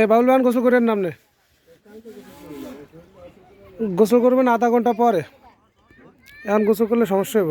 এ বাবুল বান গোসল করেন নামনে গোসল করবেন আধা ঘণ্টা পরে। এখন গোসল করলে সমস্যা হইব।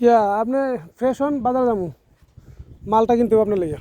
ইয়া আপনি ফ্রেশ হন বাজার যাব। মালটা কিনতে হবে আপনার লেগে।